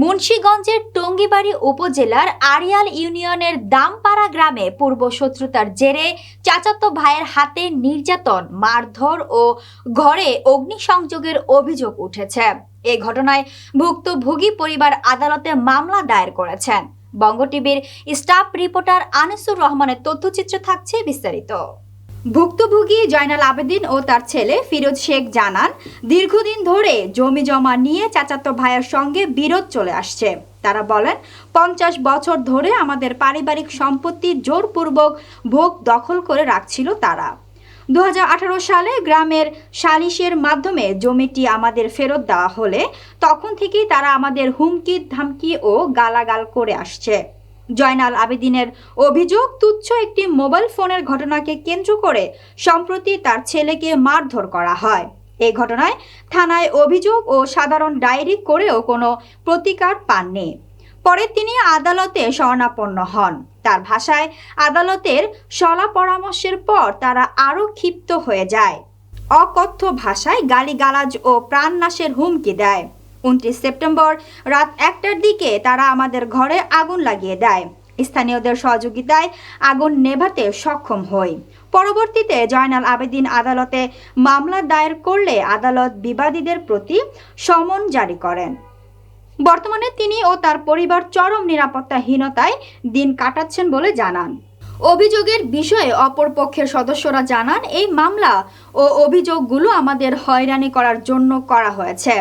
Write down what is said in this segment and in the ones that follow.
মুন্সীগঞ্জের টঙ্গিবাড়ি উপজেলার আড়িয়াল ইউনিয়নের দামপাড়া গ্রামে পূর্ব শত্রুতার জেরে চাচাতো ভাইয়ের হাতে নির্যাতন, মারধর ও ঘরে অগ্নিসংযোগের অভিযোগ উঠেছে। এ ঘটনায় ভুক্তভোগী পরিবার আদালতে মামলা দায়ের করেছেন। বঙ্গ টিভির স্টাফ রিপোর্টার আনিসুর রহমানের তথ্যচিত্র থাকছে বিস্তারিত। ভুক্তভোগী জয়নাল আবেদিন ও তার ছেলে ফিরোজ শেখ জানান, দীর্ঘদিন ধরে জমি জমা নিয়ে চাচাতো ভাইয়ের সঙ্গে বিরোধ চলে আসছে। তারা বলেন, পঞ্চাশ বছর ধরে আমাদের পারিবারিক সম্পত্তি জোরপূর্বক ভোগ দখল করে রাখছিল তারা। দু হাজার আঠারো সালে গ্রামের সালিশের মাধ্যমে জমিটি আমাদের ফেরত দেওয়া হলে তখন থেকেই তারা আমাদের হুমকি, ধামকি ও গালাগাল করে আসছে। জয়নাল আবেদিনের অভিযোগ, তুচ্ছ একটি মোবাইল ফোনের ঘটনাকে কেন্দ্র করে সম্প্রতি তার ছেলেকে মারধর করা হয়। এই ঘটনায় থানায় অভিযোগ ও সাধারণ ডায়েরি করেও কোনো প্রতিকার পাননি। পরে তিনি আদালতে শরণাপন্ন হন। তার ভাষায় আদালতের সলা পরামর্শের পর তারা আরও ক্ষিপ্ত হয়ে যায়। অকথ্য ভাষায় গালিগালাজ ও প্রাণনাশের হুমকি দেয়। উনত্রিশ সেপ্টেম্বর রাত একটার দিকে তারা আমাদের ঘরে আগুন লাগিয়ে দেয়। স্থানীয়দের সহযোগিতায় আগুন নেভাতে সক্ষম হই। পরবর্তীতে জয়নাল আবেদিন আদালতে মামলা দায়ের করলে আদালত বিবাদীদের প্রতি সমন জারি করেন। বর্তমানে তিনি ও তার পরিবার চরম নিরাপত্তাহীনতায় দিন কাটাচ্ছেন বলে জানান। অভিযোগের বিষয়ে অপর পক্ষের সদস্যরা জানান, এই মামলা ও অভিযোগগুলো আমাদের হয়রানি করার জন্য করা হয়েছে।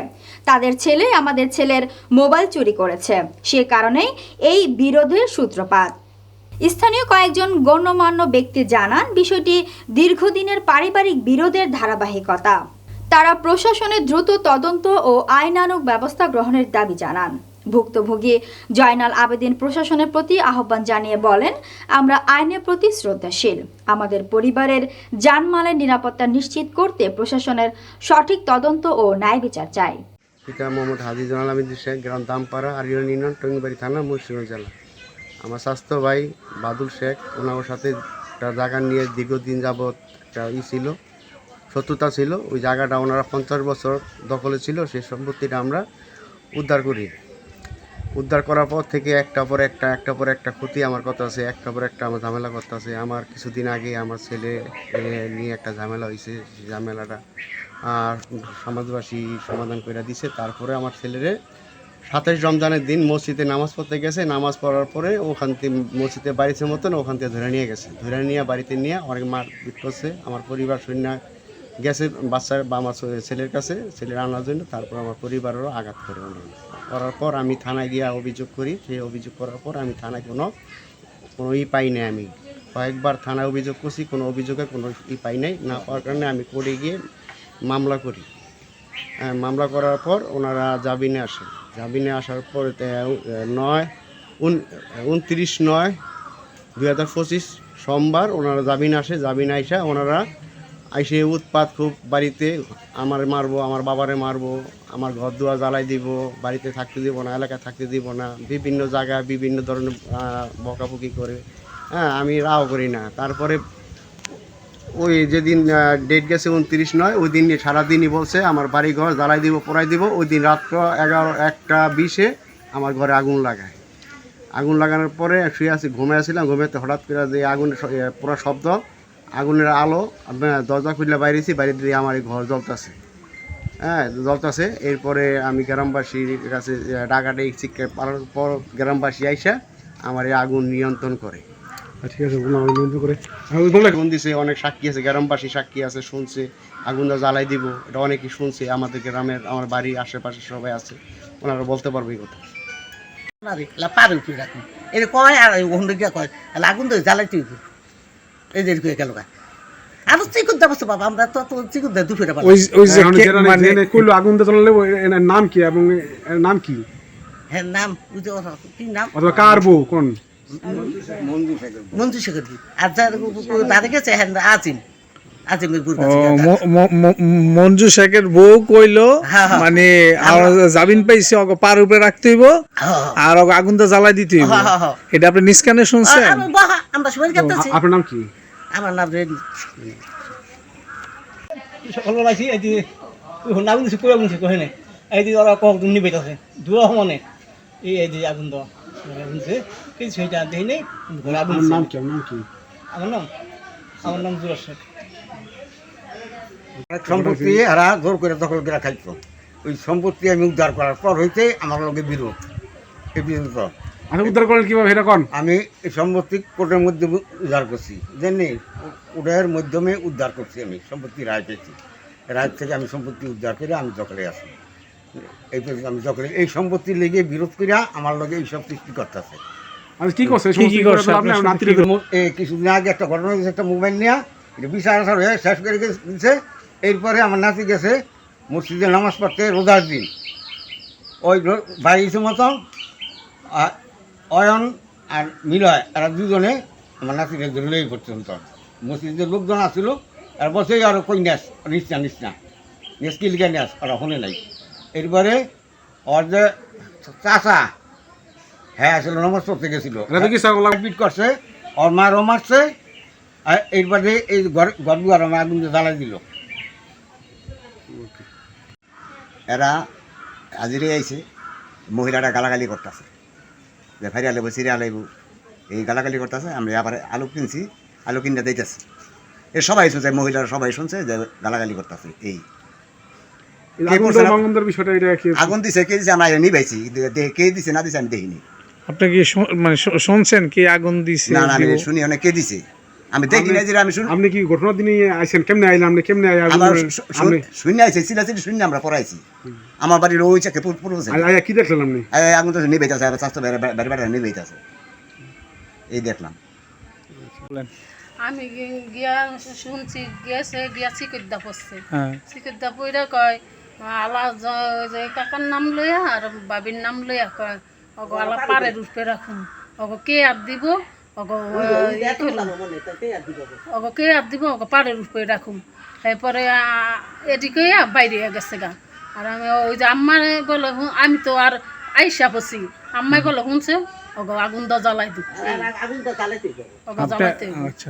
তাদের ছেলে আমাদের ছেলের মোবাইল চুরি করেছে। সে কারণেই এই বিরোধের সূত্রপাত। স্থানীয় কয়েকজন গণ্যমান্য ব্যক্তি জানান, বিষয়টি দীর্ঘদিনের পারিবারিক বিরোধের ধারাবাহিকতা। তারা প্রশাসনের দ্রুত তদন্ত ও আইনানুগ ব্যবস্থা গ্রহণের দাবি জানান। ভুক্তভোগী জয়নাল আবেদিন প্রশাসনের প্রতি আহ্বান জানিয়ে বলেন, আমরা আইনের প্রতি শ্রদ্ধাশীল। আমাদের পরিবারের জানমালের নিরাপত্তা নিশ্চিত করতে প্রশাসনের সঠিক তদন্ত ও ন্যায় বিচার চাই। পিতা মোহাম্মদ হাজি জানাল শেখ, গ্রাম দামপাড়া আরিয়ান ইউনিয়ন টঙ্গিবাড়ি থানা, মুন্সিগঞ্জ জেলা। আমার স্বাস্থ্য ভাই বাদুল শেখ, ওনার সাথে একটা জায়গা নিয়ে দীর্ঘদিন যাবৎ একটা ই ছিল, শত্রুতা ছিল। ওই জায়গাটা ওনারা পঞ্চাশ বছর দখলে ছিল, সেই সম্পত্তিটা আমরা উদ্ধার করি। উদ্ধার করার পর থেকে একটা পর একটা একটা পর একটা ক্ষতি আমার কথা আছে, একটা পর একটা আমার ঝামেলা করতে আছে। আমার কিছুদিন আগে আমার ছেলে নিয়ে একটা ঝামেলা হয়েছে ঝামেলাটা আর সমাজবাসী সমাধান করে দিছে। তারপরে আমার ছেলেরে সাতাশ রমজানের দিন মসজিদে নামাজ পড়তে গেছে। নামাজ পড়ার পরে ওখান থেকে মসজিদে বাড়িতে মতন ওখান থেকে ধরে নিয়ে গেছে। ধরে নিয়ে বাড়িতে নিয়ে অনেক মার পিট করছে আমার পরিবার সৈন্য গেছে বাচ্চার বা আমার ছেলের কাছে ছেলের আনার জন্য তারপর আমার পরিবারেরও আঘাত করে। করার পর আমি থানায় গিয়ে অভিযোগ করি। সেই অভিযোগ করার পর আমি থানায় কোনো কোনো ই পাই নাই আমি। কয়েকবার থানায় অভিযোগ করছি কোনো অভিযোগে কোনো ই পাই নাই। না পাওয়ার কারণে আমি কোর্টে গিয়ে মামলা করি। হ্যাঁ, মামলা করার পর ওনারা জামিনে আসে। জামিনে আসার পর নয় উন উনত্রিশ নয় পঁচিশ সোমবার ওনারা জামিন আসে। জামিন আইসা ওনারা আইসে উৎপাত খুব বাড়িতে, আমার মারবো, আমার বাবারে মারবো, আমার ঘর দুয়ার জ্বালাই দিব, বাড়িতে থাকতে দিব না, এলাকায় থাকতে দিব না, বিভিন্ন জায়গায় বিভিন্ন ধরনের বকাবকি করে। হ্যাঁ আমি রাও করি না। তারপরে ওই যেদিন ডেট গেছে উনত্রিশ নয়, ওই দিন সারাদিনই বলছে, আমার বাড়ি ঘর জ্বালাই দিব, পোড়াই দিব। ওই দিন রাত্র এগারো, একটা বিশে আমার ঘরে আগুন লাগায়। আগুন লাগানোর পরে শুয়ে আছি ঘুমে আসছিলাম ঘুমেতে হঠাৎ করে যে আগুন পুরো শব্দ আগুনের আলো দরজা খুললে বাইরেছি বাইরে দিয়ে আমার এই ঘর জ্বলতেছে। হ্যাঁ জ্বলতেছে। এরপরে আমি গ্রামবাসীর কাছে ডাকাটে চিৎকার পারার পর গ্রামবাসী আইসা আমার এই আগুন নিয়ন্ত্রণ করে। ঠিক আছে নিয়ন্ত্রণ করে। আগুন দিছে অনেক সাক্ষী আছে গ্রামবাসী সাক্ষী আছে শুনছে। আগুনটা জ্বালাই দিব এটা অনেকেই শুনছে। আমাদের গ্রামের আমার বাড়ির আশেপাশে সবাই আছে। ওনারা বলতে পারবে এই কথা। পারে উঠে রাখুন এটা কয় আর ওখান থেকে কয় তাহলে আগুন তো জ্বালাই এই যে গেল গা। আর চিকুন দেবো বাবা আমরা তো তো চিকুন দেয় দুপুরে ওই ওই যে মানে কইলো আগুন দিয়ে জ্বলালে ওই নাম কি এবং এর নাম কি? হ্যাঁ নাম ওই যে কি নাম? অথবা কার বউ কোন? মঞ্জু শেখর আর যার হ্যাঁ আজিম। মঞ্জু বউ কইলো হ্যাঁ, হ্যাঁ। মানে আর জামিন পাইছে পার উপরে রাখতে হইব আর ওকে আগুনটা জ্বালাই দিতে হইব। হ্যাঁ, হ্যাঁ, হ্যাঁ। এটা আপনি নিষ্কানে শুনছেন? আমরা আপনার নাম কি? আমার নাম রেডি। সকল পাইছি এটি নাগুন দিছে কুয়া গুনছে কহে নাই এটি ওরা কক নিবে আছে। দূর সমানে এই আগুন দেওয়া নেই আগুন নাম। কি নাম কি? আমার নাম? আমার নাম শেখ। সম্পত্তি এরা জোর করে দখল করে খাইতো ওই সম্পত্তি আমি উদ্ধার করার পর হইতে আমার লগে বিরোধ এই পর্যন্ত আচ্ছা উদ্ধার করেন কীভাবে? এটা কোন? আমি এই সম্পত্তি কোর্টের মধ্যে উদ্ধার করছি। জানি কোর্টের মাধ্যমে উদ্ধার করছি আমি সম্পত্তি রায় পেয়েছি। রায় থেকে আমি সম্পত্তি উদ্ধার করে আমি দখলে আসি এই আমি দখলে এই সম্পত্তি লেগে বিরোধ করিয়া আমার লগে এইসব সৃষ্টি করতেছে। আচ্ছা কি করছে? কিছুদিন আগে একটা ঘটনা হয়েছে একটা মোবাইল নিয়ে এটা বিচার আসার হয়ে শেষ করে গেছে- এরপরে আমার নাতি গেছে মসজিদে নামাজ পড়তে রোজার দিন। ওই বাড়ি মতন আর অয়ন আর মিলয় এরা দুজনে আমার নাতিকে ধরলে এই পর্যন্ত মসজিদের লোকজন আসছিল আর বসে আর কই নেস নিস না নিস না নেস কি লিখে নেস ওরা শুনে নাই। এরপরে ওর যে চাষা হ্যাঁ আসলে নামাজ পড়তে গেছিল। পিট করছে ওর মারও মারছে আর এরপরে এই ঘর ঘর দুয়ার আমার আগুন জ্বালাই দিল। এরা হাজিরে আইছে মহিলাটা গালাগালি করতেছে। যে ফাইরে আলেব সিরে আলেব এই গালাগালি করতেছে আমরা আবার আলু কিনছি আলু কিনে দিতেছি এ সবাই শুনছে মহিলারা সবাই শুনছে যে গালাগালি করতেছে এই। আগুন দিছে কে দিছে আমরা কে দিছে না দিছে আমি দেখিনি। আপনি কি মানে শুনছেন কি আগুন দিছে না না আমি শুনি অনেক কে দিছে? আমি দেখি না যে আমি শুনি। আপনি কি ঘটনার দিনে আইছেন? কেমনে আইলেন? আপনি কেমনে আইলেন? আমার শুনে আইছে সিলাসিলি শুনে আমরা পড়াইছি। আমার বাড়ির ওই চাকে পুরো আই- আইয়া কি দেখলেন আপনি? আগুন তো নিবেইতেছে আর স্বাস্থ্য বাড়ি বাড়ি নিবেইতেছে এই দেখলাম। আমি গিয়া শুনছি গিয়েছে গিয়া চিকিৎসা পড়ছে হ্যাঁ। চিকিৎসা পইরা কয় আলা যে কাকার নাম লইয়া আর বাবির নাম লইয়া কয় অগ আলা পাড়ের উপরে রাখুন। অগ কে আর দিব? অগ। অগ কে আর দিব অগ পাড়ের উপরে রাখুন। এরপরে এদিকে বাইরে গেছে গা। আর আমি ওই যে আম্মা বলে আমি তো আর আইসা বসি। আম্মাই বলে শুনছে? আগুন দা জ্বালাই দিব। জ্বালাইতে অগ আপনি জ্বালাইতে। আচ্ছা।